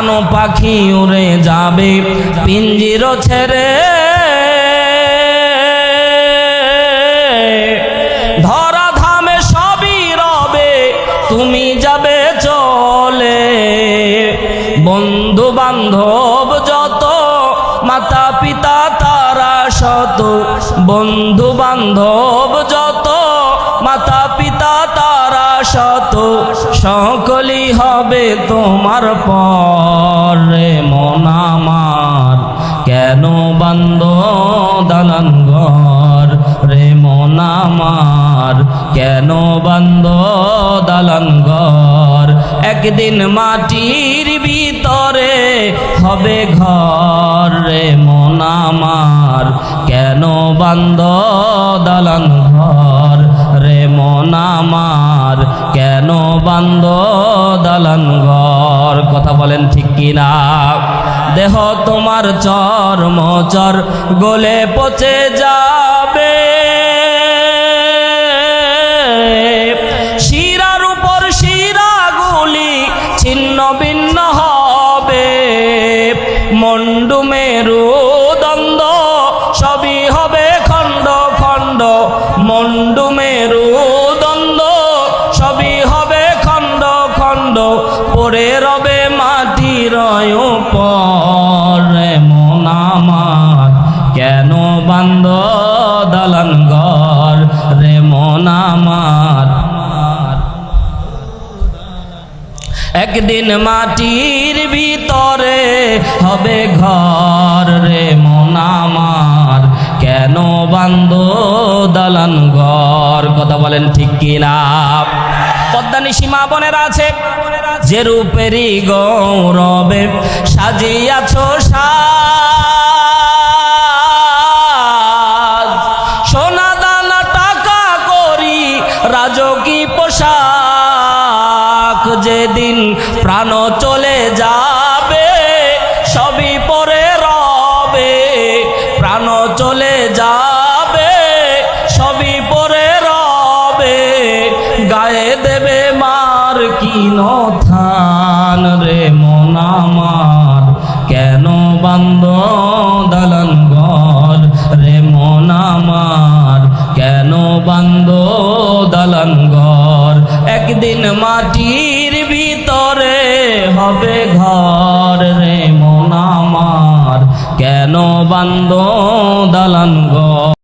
প্রাণ পাখি উড়ে যাবে, পিঞ্জির ছেড়ে। ধরা ধামে সবই রবে, তুমি যাবে চলে। বন্ধু বান্ধব যত মাতা পিতা তারা শত বন্ধু বান্ধব যত, মাতা সকলই হবে তোমার পরে মন আমার। কেন বান্দ দালান ঘর রে মন আমার? কেন বান্দ দালান ঘর একদিন মাটির ভিতরে হবে ঘর রে মন আমার। কেন বান্দ দালান ঘর বান্দ দালান ঘর, কথা বলেন ঠিক কিনা? দেহ তোমার চর মচর, গলে পচে যাবে। শিরার উপর শিরাগুলি ছিন্ন ভিন্ন হবে। মন্ডু পরে রবে মাটির পরে মন আমার। কেন বান্দ দালান ঘর রে মন আমার? একদিন মাটির ভিতরে হবে ঘর রে মন আমার। কেন বান্দ দালান ঘর? কথা বলেন ঠিক কিনা? পদ্মানি সীমা বনের আছে। যে রূপেরই গৌরবে সাজিয়াছ সোনা দানা টাকা করি রাজকী পোশাক। যেদিন প্রাণ চলে যাবে, সবই পরে রবে। প্রাণ চলে যাবে, সবই পরে রবে। গায়ে দেবে মার কিন থান রে মন আমার। কেন বান্দ দালান ঘর রে মন কেন বান্দ দালান ঘর? একদিন মাটির ভিতরে হবে ঘর রে মন কেন বান্দ দালান ঘর?